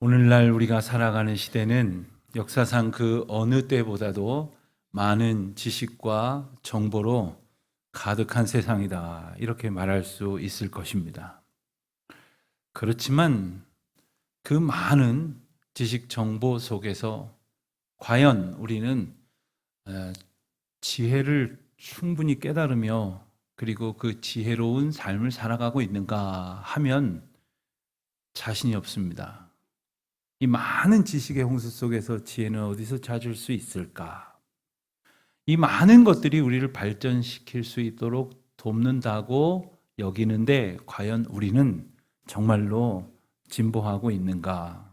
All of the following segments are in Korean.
오늘날 우리가 살아가는 시대는 역사상 그 어느 때보다도 많은 지식과 정보로 가득한 세상이다. 이렇게 말할 수 있을 것입니다. 그렇지만 그 많은 지식 정보 속에서 과연 우리는 에, 지혜를 충분히 깨달으며 그리고 그 지혜로운 삶을 살아가고 있는가 하면 자신이 없습니다. 이 많은 지식의 홍수 속에서 지혜는 어디서 찾을 수 있을까? 이 많은 것들이 우리를 발전시킬 수 있도록 돕는다고 여기는데 과연 우리는 정말로 진보하고 있는가?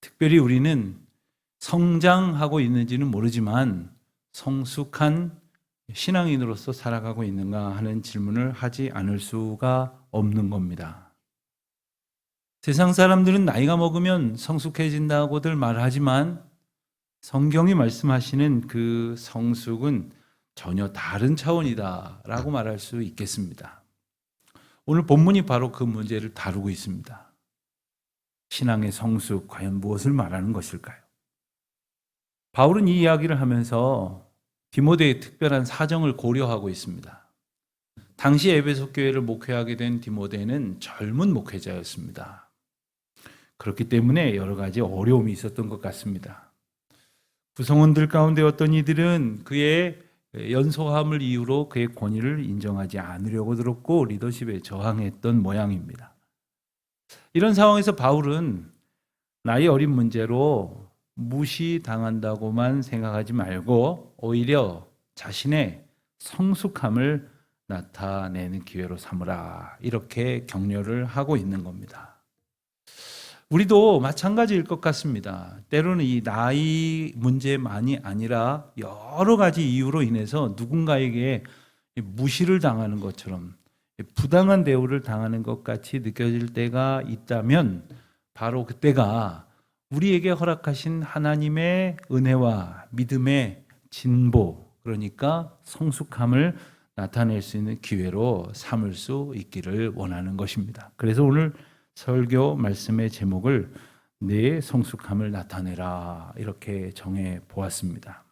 특별히 우리는 성장하고 있는지는 모르지만 성숙한 신앙인으로서 살아가고 있는가 하는 질문을 하지 않을 수가 없는 겁니다. 세상 사람들은 나이가 먹으면 성숙해진다고들 말하지만 성경이 말씀하시는 그 성숙은 전혀 다른 차원이다라고 말할 수 있겠습니다. 오늘 본문이 바로 그 문제를 다루고 있습니다. 신앙의 성숙, 과연 무엇을 말하는 것일까요? 바울은 이 이야기를 하면서 디모데의 특별한 사정을 고려하고 있습니다. 당시 에베소 교회를 목회하게 된 디모데는 젊은 목회자였습니다. 그렇기 때문에 여러 가지 어려움이 있었던 것 같습니다. 구성원들 가운데 어떤 이들은 그의 연소함을 이유로 그의 권위를 인정하지 않으려고 들었고 리더십에 저항했던 모양입니다. 이런 상황에서 바울은 나이 어린 문제로 무시당한다고만 생각하지 말고 오히려 자신의 성숙함을 나타내는 기회로 삼으라. 이렇게 격려를 하고 있는 겁니다. 우리도 마찬가지일 것 같습니다. 때로는 이 나이 문제만이 아니라 여러 가지 이유로 인해서 누군가에게 무시를 당하는 것처럼 부당한 대우를 당하는 것 같이 느껴질 때가 있다면 바로 그때가 우리에게 허락하신 하나님의 은혜와 믿음의 진보, 그러니까 성숙함을 나타낼 수 있는 기회로 삼을 수 있기를 원하는 것입니다. 그래서 오늘 설교 말씀의 제목을 내 성숙함을 나타내라 이렇게 정해 보았습니다.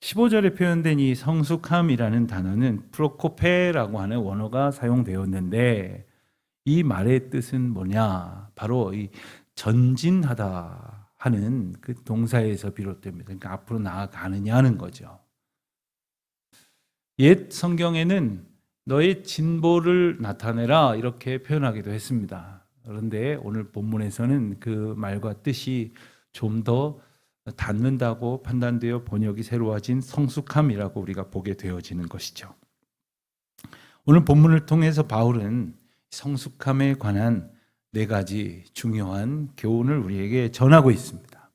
15절에 표현된 이 성숙함이라는 단어는 프로코페라고 하는 원어가 사용되었는데 이 말의 뜻은 뭐냐? 바로 이 전진하다 하는 그 동사에서 비롯됩니다. 그러니까 앞으로 나아가느냐 하는 거죠. 옛 성경에는 너의 진보를 나타내라 이렇게 표현하기도 했습니다. 그런데 오늘 본문에서는 그 말과 뜻이 좀 더 닿는다고 판단되어 번역이 새로워진 성숙함이라고 우리가 보게 되어지는 것이죠. 오늘 본문을 통해서 바울은 성숙함에 관한 네 가지 중요한 교훈을 우리에게 전하고 있습니다.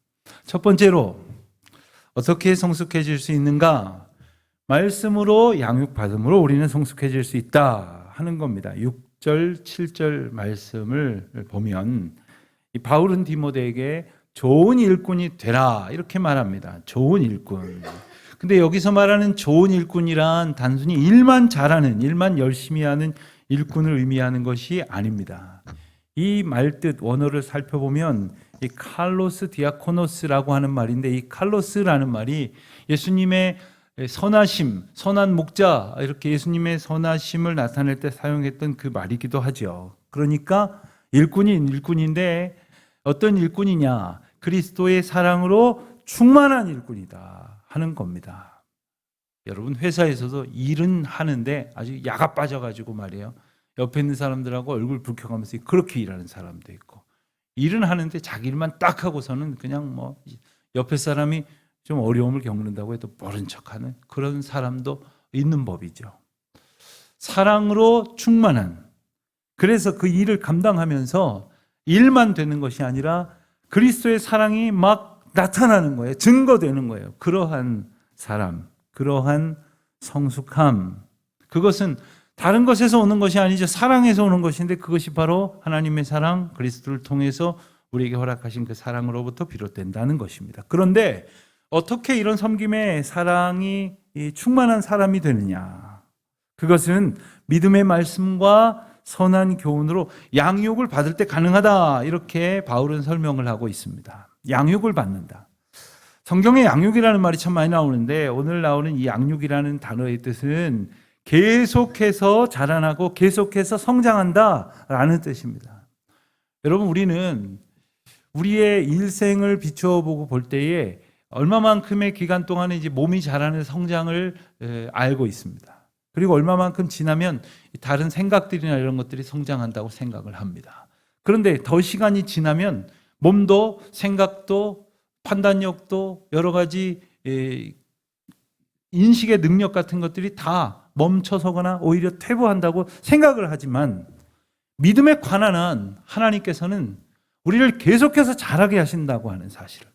첫 번째로 어떻게 성숙해질 수 있는가? 말씀으로 양육받음으로 우리는 성숙해질 수 있다 하는 겁니다. 6 절, 7절 말씀을 보면 이 바울은 디모데에게 좋은 일꾼이 되라 이렇게 말합니다. 좋은 일꾼. 근데 여기서 말하는 좋은 일꾼이란 단순히 일만 잘하는, 일만 열심히 하는 일꾼을 의미하는 것이 아닙니다. 이 말뜻 원어를 살펴보면 이 칼로스 디아코노스라고 하는 말인데 이 칼로스라는 말이 예수님의 선하심, 선한 목자 이렇게 예수님의 선하심을 나타낼 때 사용했던 그 말이기도 하죠. 그러니까 일꾼인 일꾼인데 어떤 일꾼이냐? 그리스도의 사랑으로 충만한 일꾼이다 하는 겁니다. 여러분 회사에서도 일은 하는데 아주 야가 빠져가지고 말이에요. 옆에 있는 사람들하고 얼굴 붉혀가면서 그렇게 일하는 사람도 있고 일은 하는데 자기 일만 딱 하고서는 그냥 뭐 옆에 사람이 좀 어려움을 겪는다고 해도 모른 척하는 그런 사람도 있는 법이죠. 사랑으로 충만한 그래서 그 일을 감당하면서 일만 되는 것이 아니라 그리스도의 사랑이 막 나타나는 거예요. 증거되는 거예요. 그러한 사람, 그러한 성숙함. 그것은 다른 것에서 오는 것이 아니죠. 사랑에서 오는 것인데 그것이 바로 하나님의 사랑, 그리스도를 통해서 우리에게 허락하신 그 사랑으로부터 비롯된다는 것입니다. 그런데 어떻게 이런 섬김의 사랑이 충만한 사람이 되느냐? 그것은 믿음의 말씀과 선한 교훈으로 양육을 받을 때 가능하다. 이렇게 바울은 설명을 하고 있습니다. 양육을 받는다. 성경에 양육이라는 말이 참 많이 나오는데 오늘 나오는 이 양육이라는 단어의 뜻은 계속해서 자라나고 계속해서 성장한다 라는 뜻입니다. 여러분 우리는 우리의 일생을 비추어 보고 볼 때에 얼마만큼의 기간 동안에 이제 몸이 자라는 성장을 에, 알고 있습니다. 그리고 얼마만큼 지나면 다른 생각들이나 이런 것들이 성장한다고 생각을 합니다. 그런데 더 시간이 지나면 몸도 생각도 판단력도 여러 가지 에, 인식의 능력 같은 것들이 다 멈춰서거나 오히려 퇴보한다고 생각을 하지만 믿음에 관한 한 하나님께서는 우리를 계속해서 자라게 하신다고 하는 사실을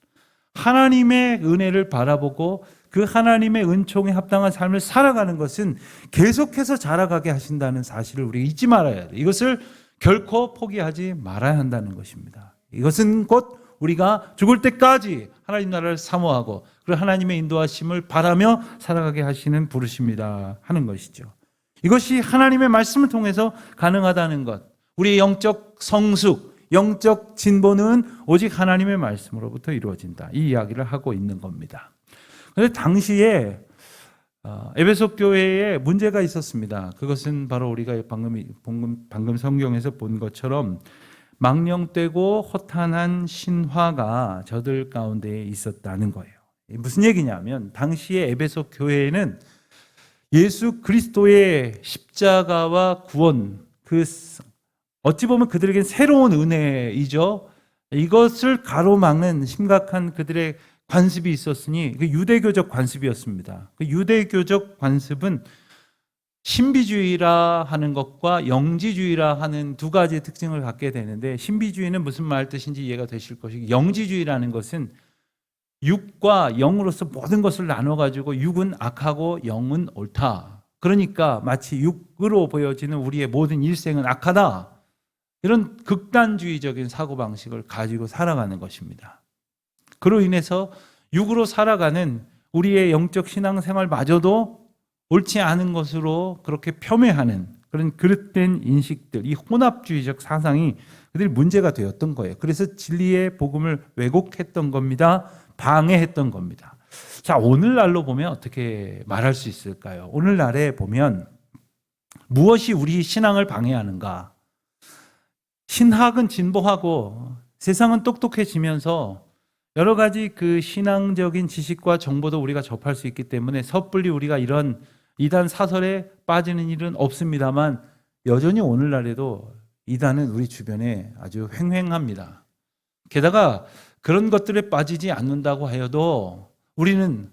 하나님의 은혜를 바라보고 그 하나님의 은총에 합당한 삶을 살아가는 것은 계속해서 자라가게 하신다는 사실을 우리가 잊지 말아야 돼. 이것을 결코 포기하지 말아야 한다는 것입니다. 이것은 곧 우리가 죽을 때까지 하나님 나라를 사모하고 그리고 하나님의 인도하심을 바라며 살아가게 하시는 부르심이다 하는 것이죠. 이것이 하나님의 말씀을 통해서 가능하다는 것. 우리의 영적 성숙, 영적 진보는 오직 하나님의 말씀으로부터 이루어진다. 이 이야기를 하고 있는 겁니다. 그런데 당시에 어, 에베소 교회에 문제가 있었습니다. 그것은 바로 우리가 방금 방금, 방금 성경에서 본 것처럼 망령되고 허탄한 신화가 저들 가운데 있었다는 거예요. 무슨 얘기냐면 당시에 에베소 교회에는 예수 그리스도의 십자가와 구원 그 어찌 보면 그들에겐 새로운 은혜이죠. 이것을 가로막는 심각한 그들의 관습이 있었으니 그 유대교적 관습이었습니다. 그 유대교적 관습은 신비주의라 하는 것과 영지주의라 하는 두 가지 특징을 갖게 되는데 신비주의는 무슨 말 뜻인지 이해가 되실 것이고 영지주의라는 것은 육과 영으로서 모든 것을 나눠 가지고 육은 악하고 영은 옳다. 그러니까 마치 육으로 보여지는 우리의 모든 일생은 악하다. 이런 극단주의적인 사고방식을 가지고 살아가는 것입니다. 그로 인해서 육으로 살아가는 우리의 영적 신앙생활마저도 옳지 않은 것으로 그렇게 폄훼하는 그런 그릇된 인식들, 이 혼합주의적 사상이 그들이 문제가 되었던 거예요. 그래서 진리의 복음을 왜곡했던 겁니다. 방해했던 겁니다. 자, 오늘날로 보면 어떻게 말할 수 있을까요? 오늘날에 보면 무엇이 우리 신앙을 방해하는가? 신학은 진보하고 세상은 똑똑해지면서 여러 가지 그 신앙적인 지식과 정보도 우리가 접할 수 있기 때문에 섣불리 우리가 이런 이단 사설에 빠지는 일은 없습니다만 여전히 오늘날에도 이단은 우리 주변에 아주 횡행합니다. 게다가 그런 것들에 빠지지 않는다고 하여도 우리는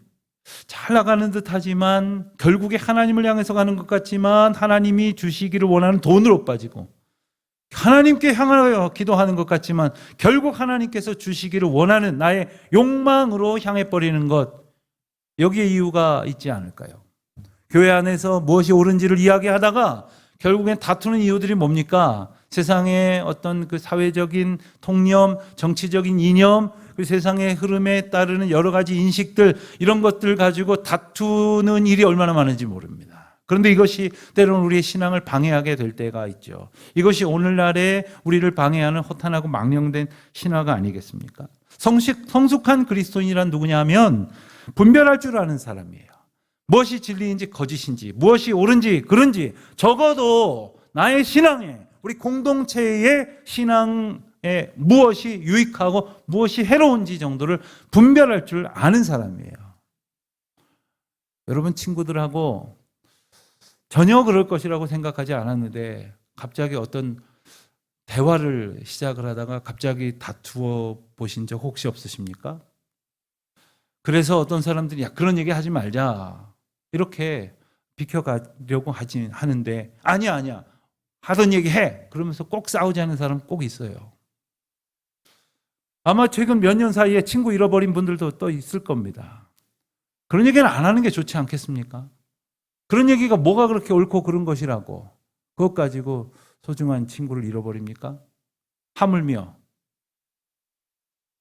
잘 나가는 듯 하지만 결국에 하나님을 향해서 가는 것 같지만 하나님이 주시기를 원하는 돈으로 빠지고 하나님께 향하여 기도하는 것 같지만 결국 하나님께서 주시기를 원하는 나의 욕망으로 향해 버리는 것 여기에 이유가 있지 않을까요? 교회 안에서 무엇이 옳은지를 이야기하다가 결국엔 다투는 이유들이 뭡니까? 세상의 어떤 그 사회적인 통념, 정치적인 이념, 그 세상의 흐름에 따르는 여러 가지 인식들 이런 것들 가지고 다투는 일이 얼마나 많은지 모릅니다. 그런데 이것이 때로는 우리의 신앙을 방해하게 될 때가 있죠. 이것이 오늘날의 우리를 방해하는 허탄하고 망령된 신화가 아니겠습니까? 성식, 성숙한 그리스도인이란 누구냐 하면 분별할 줄 아는 사람이에요. 무엇이 진리인지 거짓인지, 무엇이 옳은지 그른지 적어도 나의 신앙에 우리 공동체의 신앙에 무엇이 유익하고 무엇이 해로운지 정도를 분별할 줄 아는 사람이에요. 여러분 친구들하고 전혀 그럴 것이라고 생각하지 않았는데 갑자기 어떤 대화를 시작을 하다가 갑자기 다투어 보신 적 혹시 없으십니까? 그래서 어떤 사람들이 야 그런 얘기 하지 말자 이렇게 비켜가려고 하지 하는데 아니야 아니야 하던 얘기 해 그러면서 꼭 싸우지 않는 사람 꼭 있어요. 아마 최근 몇 년 사이에 친구 잃어버린 분들도 또 있을 겁니다. 그런 얘기는 안 하는 게 좋지 않겠습니까? 그런 얘기가 뭐가 그렇게 옳고 그른 것이라고 그것 가지고 소중한 친구를 잃어버립니까? 하물며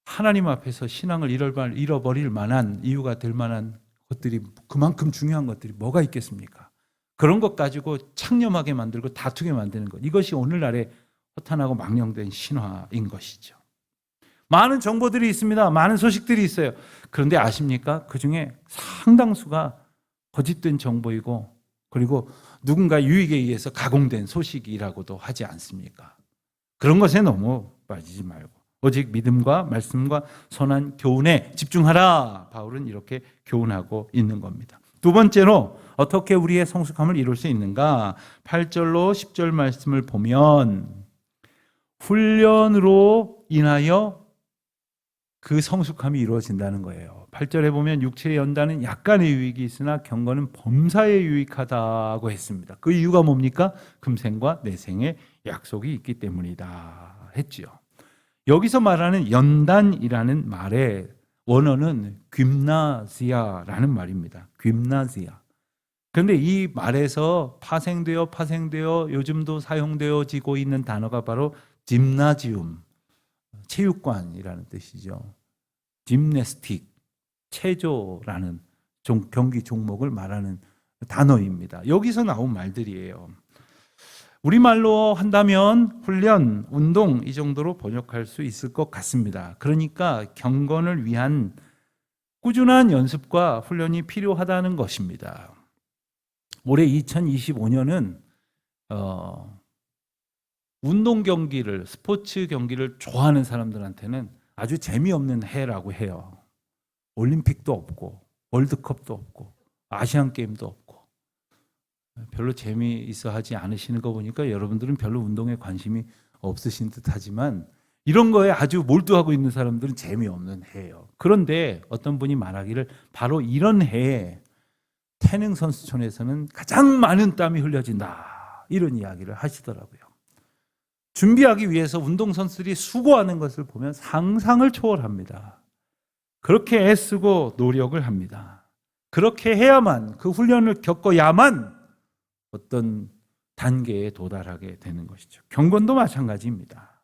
하나님 앞에서 신앙을 잃어버릴 만한 이유가 될 만한 것들이 그만큼 중요한 것들이 뭐가 있겠습니까? 그런 것 가지고 창념하게 만들고 다투게 만드는 것. 이것이 오늘날의 허탄하고 망령된 신화인 것이죠. 많은 정보들이 있습니다. 많은 소식들이 있어요. 그런데 아십니까? 그 중에 상당수가 거짓된 정보이고 그리고 누군가 유익에 의해서 가공된 소식이라고도 하지 않습니까? 그런 것에 너무 빠지지 말고 오직 믿음과 말씀과 선한 교훈에 집중하라. 바울은 이렇게 교훈하고 있는 겁니다. 두 번째로 어떻게 우리의 성숙함을 이룰 수 있는가? 8절로 10절 말씀을 보면 훈련으로 인하여 그 성숙함이 이루어진다는 거예요. 8절에 보면 육체의 연단은 약간의 유익이 있으나 경건은 범사에 유익하다고 했습니다. 그 이유가 뭡니까? 금생과 내생의 약속이 있기 때문이다 했지요. 여기서 말하는 연단이라는 말의 원어는 귀나지아라는 말입니다. 귀나지아. 그런데 이 말에서 파생되어 파생되어 요즘도 사용되어지고 있는 단어가 바로 짐나지움, 체육관이라는 뜻이죠. 짐네스틱, 체조라는 종- 경기 종목을 말하는 단어입니다. 여기서 나온 말들이에요. 우리말로 한다면 훈련, 운동 이 정도로 번역할 수 있을 것 같습니다. 그러니까 경건을 위한 꾸준한 연습과 훈련이 필요하다는 것입니다. 올해 2025년은 어, 운동 경기를 스포츠 경기를 좋아하는 사람들한테는 아주 재미없는 해라고 해요. 올림픽도 없고 월드컵도 없고 아시안 게임도 없고 별로 재미있어 하지 않으시는 거 보니까 여러분들은 별로 운동에 관심이 없으신 듯하지만 이런 거에 아주 몰두하고 있는 사람들은 재미없는 해예요. 그런데 어떤 분이 말하기를 바로 이런 해에 태능 선수촌에서는 가장 많은 땀이 흘려진다. 이런 이야기를 하시더라고요. 준비하기 위해서 운동선수들이 수고하는 것을 보면 상상을 초월합니다. 그렇게 애쓰고 노력을 합니다. 그렇게 해야만 그 훈련을 겪어야만 어떤 단계에 도달하게 되는 것이죠. 경건도 마찬가지입니다.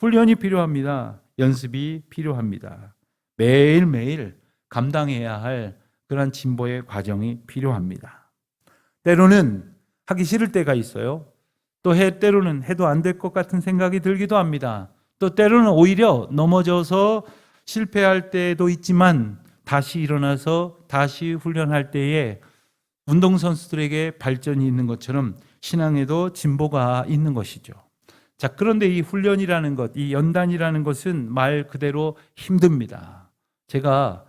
훈련이 필요합니다. 연습이 필요합니다. 매일매일 감당해야 할 그러한 진보의 과정이 필요합니다. 때로는 하기 싫을 때가 있어요. 또 해, 때로는 해도 안 될 것 같은 생각이 들기도 합니다. 또 때로는 오히려 넘어져서 실패할 때도 있지만 다시 일어나서 다시 훈련할 때에 운동선수들에게 발전이 있는 것처럼 신앙에도 진보가 있는 것이죠. 자, 그런데 이 훈련이라는 것, 이 연단이라는 것은 말 그대로 힘듭니다. 제가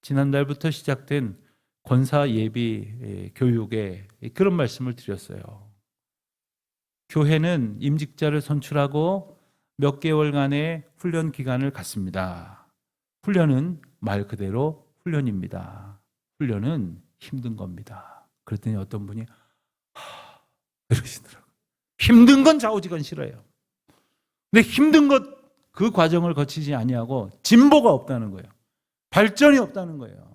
지난달부터 시작된 권사 예비 교육에 그런 말씀을 드렸어요. 교회는 임직자를 선출하고 몇 개월간의 훈련 기간을 갖습니다. 훈련은 말 그대로 훈련입니다. 훈련은 힘든 겁니다. 그랬더니 어떤 분이 하, 이러시더라고요. 힘든 건 좌우지간 싫어요. 근데 힘든 것 그 과정을 거치지 아니하고 진보가 없다는 거예요. 발전이 없다는 거예요.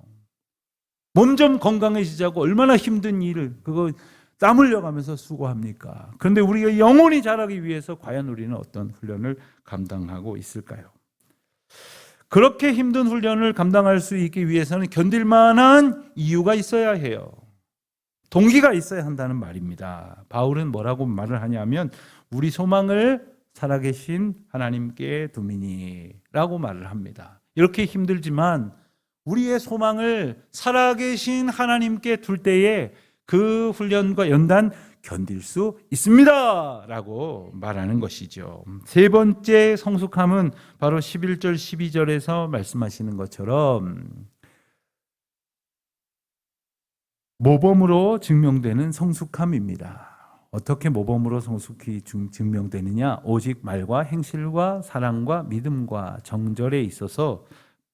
몸 좀 건강해지자고 얼마나 힘든 일을 그거 땀 흘려가면서 수고합니까? 그런데 우리가 영혼이 자라기 위해서 과연 우리는 어떤 훈련을 감당하고 있을까요? 그렇게 힘든 훈련을 감당할 수 있기 위해서는 견딜 만한 이유가 있어야 해요. 동기가 있어야 한다는 말입니다. 바울은 뭐라고 말을 하냐면 우리 소망을 살아계신 하나님께 두미니라고 말을 합니다. 이렇게 힘들지만 우리의 소망을 살아계신 하나님께 둘 때에 그 훈련과 연단 견딜 수 있습니다. 라고 말하는 것이죠. 세 번째 성숙함은 바로 11절, 12절에서 말씀하시는 것처럼 모범으로 증명되는 성숙함입니다. 어떻게 모범으로 성숙히 증- 증명되느냐? 오직 말과 행실과 사랑과 믿음과 정절에 있어서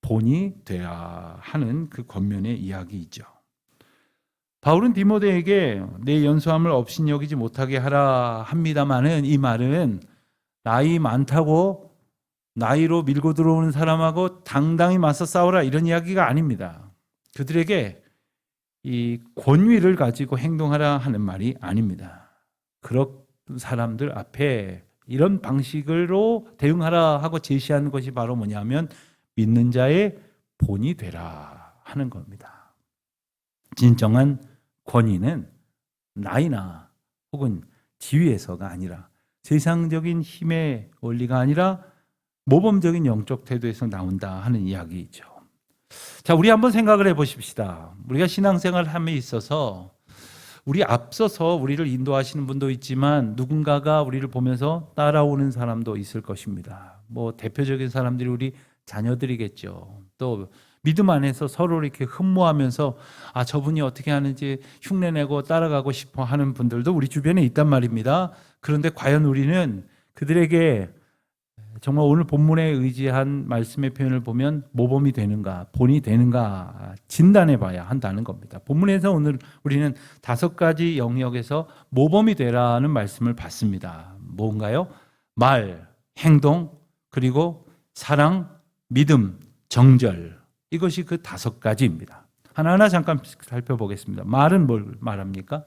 본이 돼야 하는 그 겉면의 이야기이죠. 바울은 디모데에게 내 연소함을 업신여기지 못하게 하라 합니다마는 이 말은 나이 많다고 나이로 밀고 들어오는 사람하고 당당히 맞서 싸우라 이런 이야기가 아닙니다. 그들에게 이 권위를 가지고 행동하라 하는 말이 아닙니다. 그런 사람들 앞에 이런 방식으로 대응하라 하고 제시하는 것이 바로 뭐냐면 믿는 자의 본이 되라 하는 겁니다. 진정한 권위는 나이나 혹은 지위에서가 아니라 세상적인 힘의 원리가 아니라 모범적인 영적 태도에서 나온다 하는 이야기이죠. 자, 우리 한번 생각을 해 보십시다. 우리가 신앙생활 함에 있어서 우리 앞서서 우리를 인도하시는 분도 있지만 누군가가 우리를 보면서 따라오는 사람도 있을 것입니다. 뭐 대표적인 사람들이 우리 자녀들이겠죠. 또 믿음 안에서 서로 이렇게 흠모하면서 아 저분이 어떻게 하는지 흉내내고 따라가고 싶어 하는 분들도 우리 주변에 있단 말입니다. 그런데 과연 우리는 그들에게 정말 오늘 본문에 의지한 말씀의 표현을 보면 모범이 되는가, 본이 되는가 진단해 봐야 한다는 겁니다. 본문에서 오늘 우리는 다섯 가지 영역에서 모범이 되라는 말씀을 받습니다. 뭔가요? 말, 행동, 그리고 사랑, 믿음, 정절. 이것이 그 다섯 가지입니다. 하나하나 잠깐 살펴보겠습니다. 말은 뭘 말합니까?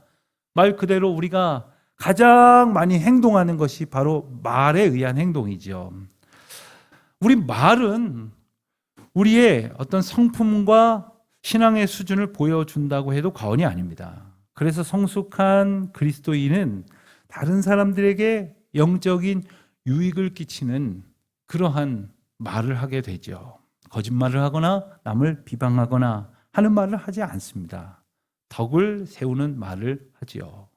말 그대로 우리가 가장 많이 행동하는 것이 바로 말에 의한 행동이죠. 우리 말은 우리의 어떤 성품과 신앙의 수준을 보여준다고 해도 과언이 아닙니다. 그래서 성숙한 그리스도인은 다른 사람들에게 영적인 유익을 끼치는 그러한 말을 하게 되죠. 거짓말을 하거나 남을 비방하거나 하는 말을 하지 않습니다. 덕을 세우는 말을 하지요.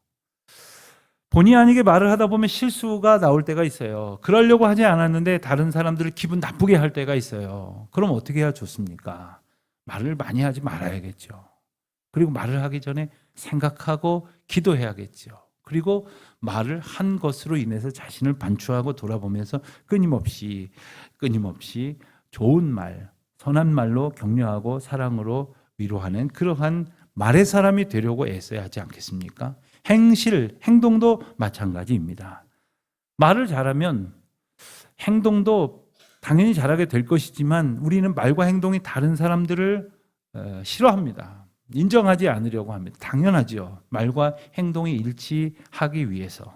본의 아니게 말을 하다 보면 실수가 나올 때가 있어요. 그러려고 하지 않았는데 다른 사람들을 기분 나쁘게 할 때가 있어요. 그럼 어떻게 해야 좋습니까? 말을 많이 하지 말아야겠죠. 그리고 말을 하기 전에 생각하고 기도해야겠죠. 그리고 말을 한 것으로 인해서 자신을 반추하고 돌아보면서 끊임없이 끊임없이 좋은 말, 선한 말로 격려하고 사랑으로 위로하는 그러한 말의 사람이 되려고 애써야 하지 않겠습니까? 행실, 행동도 마찬가지입니다. 말을 잘하면 행동도 당연히 잘하게 될 것이지만 우리는 말과 행동이 다른 사람들을 어, 싫어합니다. 인정하지 않으려고 합니다. 당연하지요. 말과 행동이 일치하기 위해서.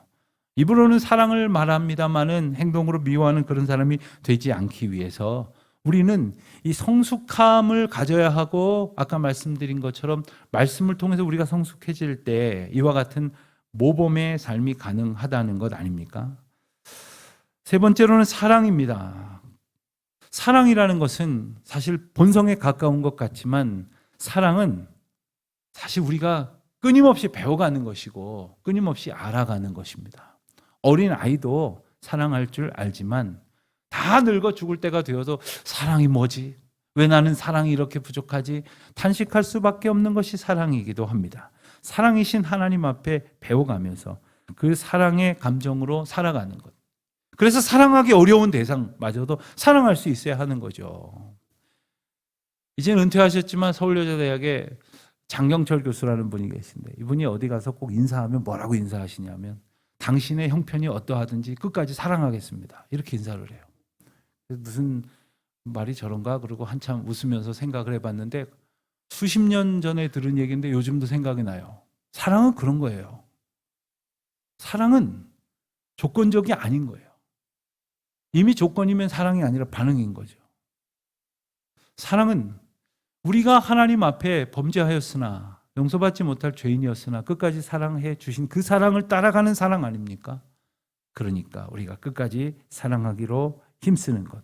입으로는 사랑을 말합니다만은 행동으로 미워하는 그런 사람이 되지 않기 위해서 우리는 이 성숙함을 가져야 하고 아까 말씀드린 것처럼 말씀을 통해서 우리가 성숙해질 때 이와 같은 모범의 삶이 가능하다는 것 아닙니까? 세 번째로는 사랑입니다. 사랑이라는 것은 사실 본성에 가까운 것 같지만 사랑은 사실 우리가 끊임없이 배워가는 것이고 끊임없이 알아가는 것입니다. 어린 아이도 사랑할 줄 알지만 다 늙어 죽을 때가 되어서 사랑이 뭐지? 왜 나는 사랑이 이렇게 부족하지? 탄식할 수밖에 없는 것이 사랑이기도 합니다. 사랑이신 하나님 앞에 배워가면서 그 사랑의 감정으로 살아가는 것. 그래서 사랑하기 어려운 대상마저도 사랑할 수 있어야 하는 거죠. 이제는 은퇴하셨지만 서울여자대학에 장경철 교수라는 분이 계신데 이분이 어디 가서 꼭 인사하면 뭐라고 인사하시냐면 당신의 형편이 어떠하든지 끝까지 사랑하겠습니다. 이렇게 인사를 해요. 무슨 말이 저런가 그러고 한참 웃으면서 생각을 해봤는데 수십 년 전에 들은 얘기인데 요즘도 생각이 나요. 사랑은 그런 거예요. 사랑은 조건적이 아닌 거예요. 이미 조건이면 사랑이 아니라 반응인 거죠. 사랑은 우리가 하나님 앞에 범죄하였으나 용서받지 못할 죄인이었으나 끝까지 사랑해 주신 그 사랑을 따라가는 사랑 아닙니까? 그러니까 우리가 끝까지 사랑하기로 힘쓰는 것.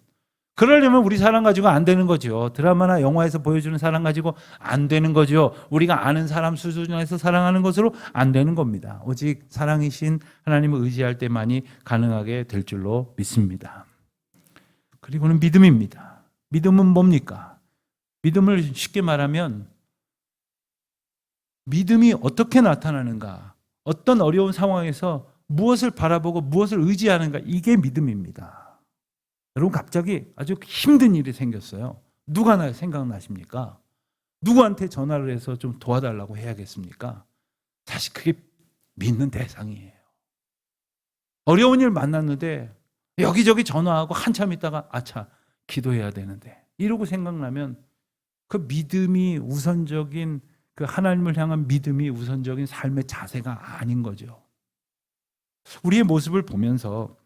그러려면 우리 사랑 가지고 안 되는 거죠. 드라마나 영화에서 보여주는 사랑 가지고 안 되는 거죠. 우리가 아는 사람 수준에서 사랑하는 것으로 안 되는 겁니다. 오직 사랑이신 하나님을 의지할 때만이 가능하게 될 줄로 믿습니다. 그리고는 믿음입니다. 믿음은 뭡니까? 믿음을 쉽게 말하면 믿음이 어떻게 나타나는가? 어떤 어려운 상황에서 무엇을 바라보고 무엇을 의지하는가? 이게 믿음입니다. 여러분 갑자기 아주 힘든 일이 생겼어요. 누가 나 생각나십니까? 누구한테 전화를 해서 좀 도와달라고 해야겠습니까? 사실 그게 믿는 대상이에요. 어려운 일 만났는데 여기저기 전화하고 한참 있다가 아차 기도해야 되는데 이러고 생각나면 그 믿음이 우선적인 그 하나님을 향한 믿음이 우선적인 삶의 자세가 아닌 거죠. 우리의 모습을 보면서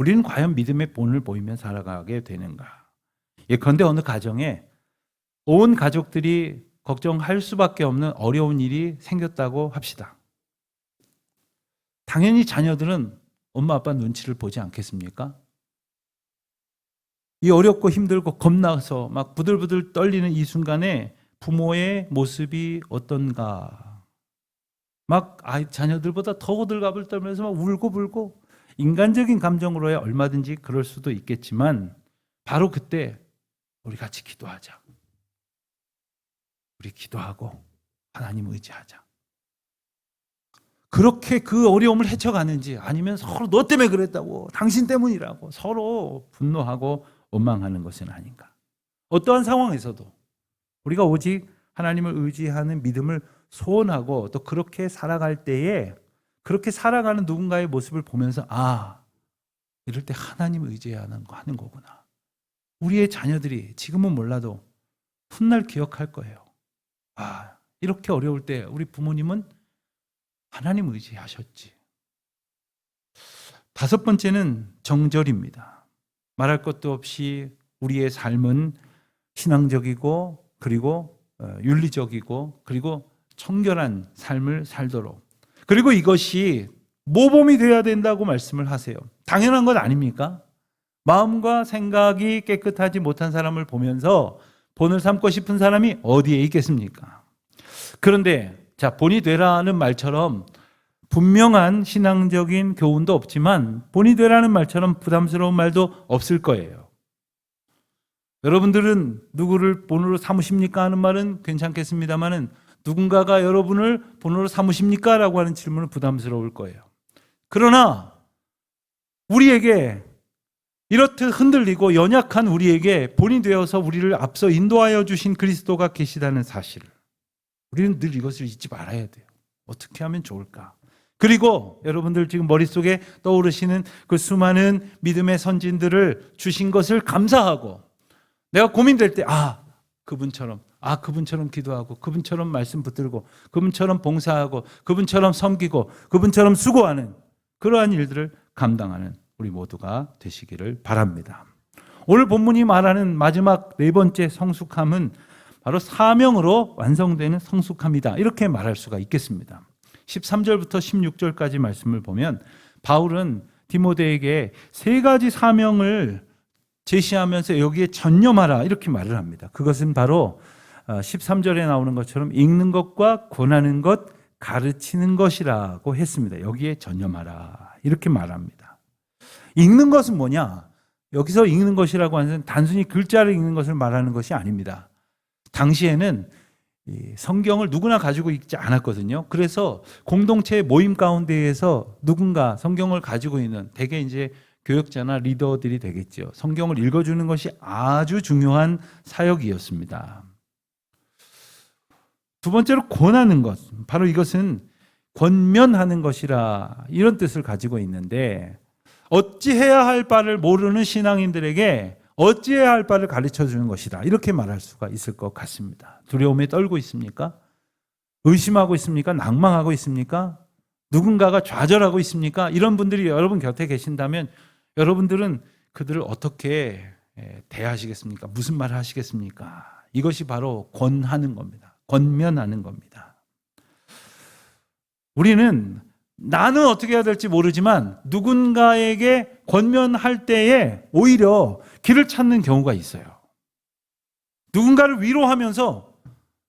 우리는 과연 믿음의 본을 보이며 살아가게 되는가? 예컨대 어느 가정에 온 가족들이 걱정할 수밖에 없는 어려운 일이 생겼다고 합시다. 당연히 자녀들은 엄마 아빠 눈치를 보지 않겠습니까? 이 어렵고 힘들고 겁나서 막 부들부들 떨리는 이 순간에 부모의 모습이 어떤가? 막 아이 자녀들보다 더 호들갑을 떨면서 막 울고 불고 인간적인 감정으로야 얼마든지 그럴 수도 있겠지만 바로 그때 우리 같이 기도하자. 우리 기도하고 하나님 의지하자. 그렇게 그 어려움을 헤쳐가는지 아니면 서로 너 때문에 그랬다고 당신 때문이라고 서로 분노하고 원망하는 것은 아닌가. 어떠한 상황에서도 우리가 오직 하나님을 의지하는 믿음을 소원하고 또 그렇게 살아갈 때에 그렇게 살아가는 누군가의 모습을 보면서 아 이럴 때 하나님 의지해야 하는 거 하는 거구나. 우리의 자녀들이 지금은 몰라도 훗날 기억할 거예요. 아 이렇게 어려울 때 우리 부모님은 하나님 의지하셨지. 다섯 번째는 정절입니다. 말할 것도 없이 우리의 삶은 신앙적이고 그리고 어, 윤리적이고 그리고 청결한 삶을 살도록 그리고 이것이 모범이 되어야 된다고 말씀을 하세요. 당연한 것 아닙니까? 마음과 생각이 깨끗하지 못한 사람을 보면서 본을 삼고 싶은 사람이 어디에 있겠습니까? 그런데 자 본이 되라는 말처럼 분명한 신앙적인 교훈도 없지만 본이 되라는 말처럼 부담스러운 말도 없을 거예요. 여러분들은 누구를 본으로 삼으십니까 하는 말은 괜찮겠습니다만은 누군가가 여러분을 본으로 삼으십니까? 라고 하는 질문은 부담스러울 거예요. 그러나 우리에게 이렇듯 흔들리고 연약한 우리에게 본이 되어서 우리를 앞서 인도하여 주신 그리스도가 계시다는 사실. 우리는 늘 이것을 잊지 말아야 돼요. 어떻게 하면 좋을까? 그리고 여러분들 지금 머릿속에 떠오르시는 그 수많은 믿음의 선진들을 주신 것을 감사하고 내가 고민될 때, 아, 그분처럼, 아, 그분처럼 기도하고, 그분처럼 말씀 붙들고, 그분처럼 봉사하고, 그분처럼 섬기고, 그분처럼 수고하는 그러한 일들을 감당하는 우리 모두가 되시기를 바랍니다. 오늘 본문이 말하는 마지막 네 번째 성숙함은 바로 사명으로 완성되는 성숙함이다. 이렇게 말할 수가 있겠습니다. 13절부터 16절까지 말씀을 보면 바울은 디모데에게 세 가지 사명을 제시하면서 여기에 전념하라 이렇게 말을 합니다. 그것은 바로 13절에 나오는 것처럼 읽는 것과 권하는 것, 가르치는 것이라고 했습니다. 여기에 전념하라 이렇게 말합니다. 읽는 것은 뭐냐? 여기서 읽는 것이라고 하는 단순히 글자를 읽는 것을 말하는 것이 아닙니다. 당시에는 성경을 누구나 가지고 있지 않았거든요. 그래서 공동체 모임 가운데에서 누군가 성경을 가지고 있는 대개 이제 교역자나 리더들이 되겠죠. 성경을 읽어주는 것이 아주 중요한 사역이었습니다. 두 번째로 권하는 것. 바로 이것은 권면하는 것이라 이런 뜻을 가지고 있는데 어찌해야 할 바를 모르는 신앙인들에게 어찌해야 할 바를 가르쳐 주는 것이다. 이렇게 말할 수가 있을 것 같습니다. 두려움에 떨고 있습니까? 의심하고 있습니까? 낭망하고 있습니까? 누군가가 좌절하고 있습니까? 이런 분들이 여러분 곁에 계신다면 여러분들은 그들을 어떻게 대하시겠습니까? 무슨 말을 하시겠습니까? 이것이 바로 권하는 겁니다. 권면하는 겁니다. 우리는 나는 어떻게 해야 될지 모르지만 누군가에게 권면할 때에 오히려 길을 찾는 경우가 있어요. 누군가를 위로하면서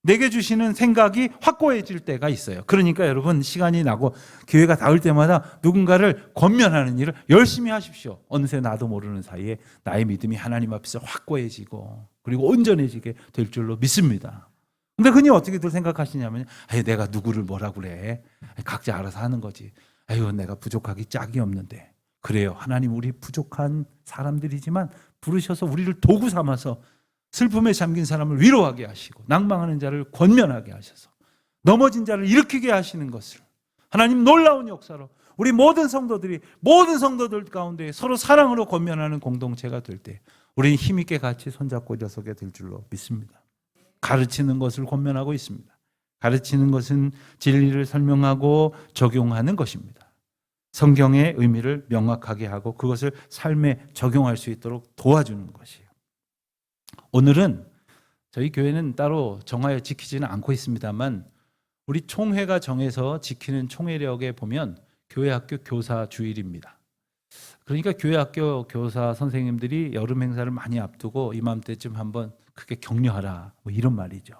내게 주시는 생각이 확고해질 때가 있어요. 그러니까 여러분 시간이 나고 기회가 닿을 때마다 누군가를 권면하는 일을 열심히 하십시오. 어느새 나도 모르는 사이에 나의 믿음이 하나님 앞에서 확고해지고 그리고 온전해지게 될 줄로 믿습니다. 근데 흔히 어떻게들 생각하시냐면 아유 내가 누구를 뭐라 그래. 각자 알아서 하는 거지. 아유 내가 부족하기 짝이 없는데. 그래요. 하나님 우리 부족한 사람들이지만 부르셔서 우리를 도구 삼아서 슬픔에 잠긴 사람을 위로하게 하시고 낭망하는 자를 권면하게 하셔서 넘어진 자를 일으키게 하시는 것을 하나님 놀라운 역사로 우리 모든 성도들이 모든 성도들 가운데 서로 사랑으로 권면하는 공동체가 될 때 우리는 힘있게 같이 손잡고 일어서게 될 줄로 믿습니다. 가르치는 것을 권면하고 있습니다. 가르치는 것은 진리를 설명하고 적용하는 것입니다. 성경의 의미를 명확하게 하고 그것을 삶에 적용할 수 있도록 도와주는 것이에요. 오늘은 저희 교회는 따로 정하여 지키지는 않고 있습니다만 우리 총회가 정해서 지키는 총회력에 보면 교회 학교 교사 주일입니다. 그러니까 교회 학교 교사 선생님들이 여름 행사를 많이 앞두고 이맘때쯤 한번 크게 격려하라 뭐 이런 말이죠.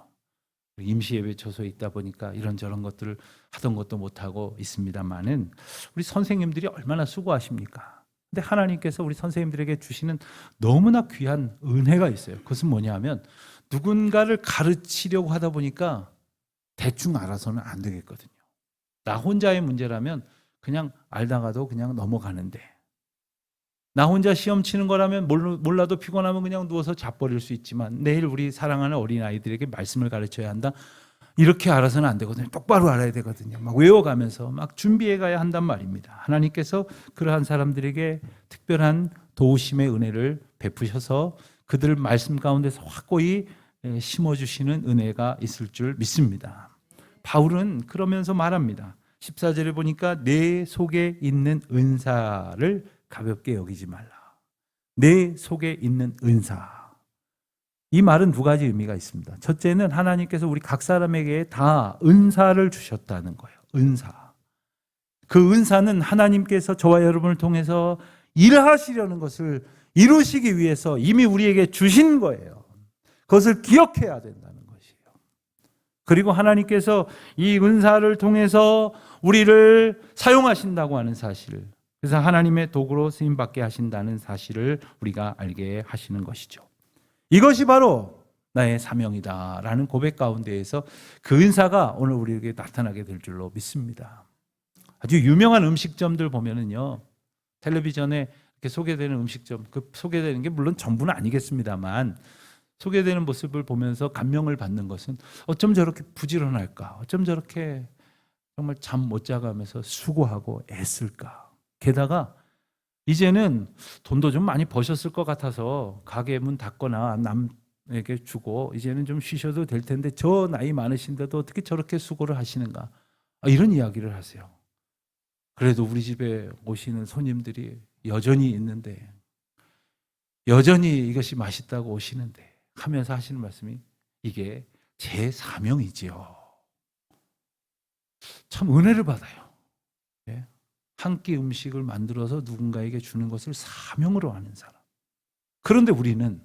임시 예배 처소에 있다 보니까 이런저런 것들을 하던 것도 못 하고 있습니다만은 우리 선생님들이 얼마나 수고하십니까? 근데 하나님께서 우리 선생님들에게 주시는 너무나 귀한 은혜가 있어요. 그것은 뭐냐면 누군가를 가르치려고 하다 보니까 대충 알아서는 안 되겠거든요. 나 혼자의 문제라면 그냥 알다가도 그냥 넘어가는데 나 혼자 시험 치는 거라면 몰라- 몰라도 피곤하면 그냥 누워서 자버릴 수 있지만 내일 우리 사랑하는 어린 아이들에게 말씀을 가르쳐야 한다. 이렇게 알아서는 안 되거든요. 똑바로 알아야 되거든요. 막 외워가면서 막 준비해 가야 한단 말입니다. 하나님께서 그러한 사람들에게 특별한 도우심의 은혜를 베푸셔서 그들 말씀 가운데서 확고히 에, 심어주시는 은혜가 있을 줄 믿습니다. 바울은 그러면서 말합니다. 14절에 보니까 내 속에 있는 은사를 가볍게 여기지 말라. 내 속에 있는 은사. 이 말은 두 가지 의미가 있습니다. 첫째는 하나님께서 우리 각 사람에게 다 은사를 주셨다는 거예요. 은사. 그 은사는 하나님께서 저와 여러분을 통해서 일하시려는 것을 이루시기 위해서 이미 우리에게 주신 거예요. 그것을 기억해야 된다는 것이에요. 그리고 하나님께서 이 은사를 통해서 우리를 사용하신다고 하는 사실. 그래서 하나님의 도구로 쓰임 받게 하신다는 사실을 우리가 알게 하시는 것이죠. 이것이 바로 나의 사명이다라는 고백 가운데에서 그 은사가 오늘 우리에게 나타나게 될 줄로 믿습니다. 아주 유명한 음식점들 보면은요. 텔레비전에 이렇게 소개되는 음식점 그 소개되는 게 물론 전부는 아니겠습니다만 소개되는 모습을 보면서 감명을 받는 것은 어쩜 저렇게 부지런할까? 어쩜 저렇게 정말 잠 못 자가면서 수고하고 애쓸까? 게다가 이제는 돈도 좀 많이 버셨을 것 같아서 가게 문 닫거나 남에게 주고 이제는 좀 쉬셔도 될 텐데 저 나이 많으신데도 어떻게 저렇게 수고를 하시는가? 아, 이런 이야기를 하세요. 그래도 우리 집에 오시는 손님들이 여전히 있는데 여전히 이것이 맛있다고 오시는데 하면서 하시는 말씀이 이게 제 사명이지요. 참 은혜를 받아요. 예? 한끼 음식을 만들어서 누군가에게 주는 것을 사명으로 하는 사람. 그런데 우리는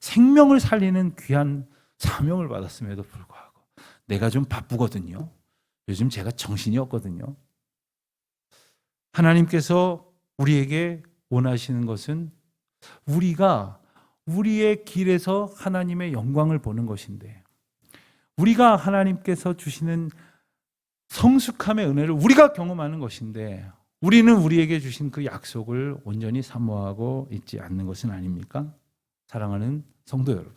생명을 살리는 귀한 사명을 받았음에도 불구하고 내가 좀 바쁘거든요. 요즘 제가 정신이 없거든요. 하나님께서 우리에게 원하시는 것은 우리가 우리의 길에서 하나님의 영광을 보는 것인데 우리가 하나님께서 주시는 성숙함의 은혜를 우리가 경험하는 것인데 우리는 우리에게 주신 그 약속을 온전히 사모하고 있지 않는 것은 아닙니까? 사랑하는 성도 여러분.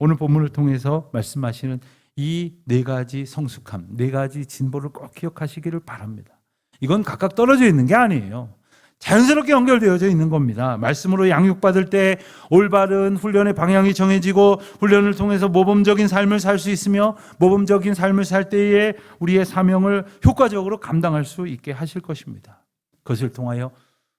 오늘 본문을 통해서 말씀하시는 이 네 가지 성숙함, 네 가지 진보를 꼭 기억하시기를 바랍니다. 이건 각각 떨어져 있는 게 아니에요. 자연스럽게 연결되어져 있는 겁니다. 말씀으로 양육받을 때 올바른 훈련의 방향이 정해지고 훈련을 통해서 모범적인 삶을 살 수 있으며 모범적인 삶을 살 때에 우리의 사명을 효과적으로 감당할 수 있게 하실 것입니다. 그것을 통하여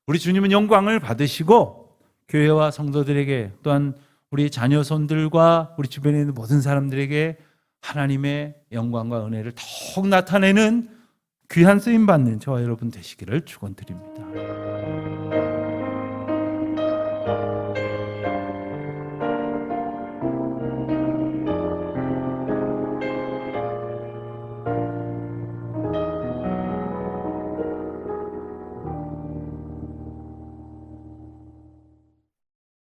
우리 주님은 영광을 받으시고 교회와 성도들에게 또한 우리 자녀 손들과 우리 주변에 있는 모든 사람들에게 하나님의 영광과 은혜를 더욱 나타내는 귀한 쓰임 받는 저와 여러분 되시기를 축원드립니다.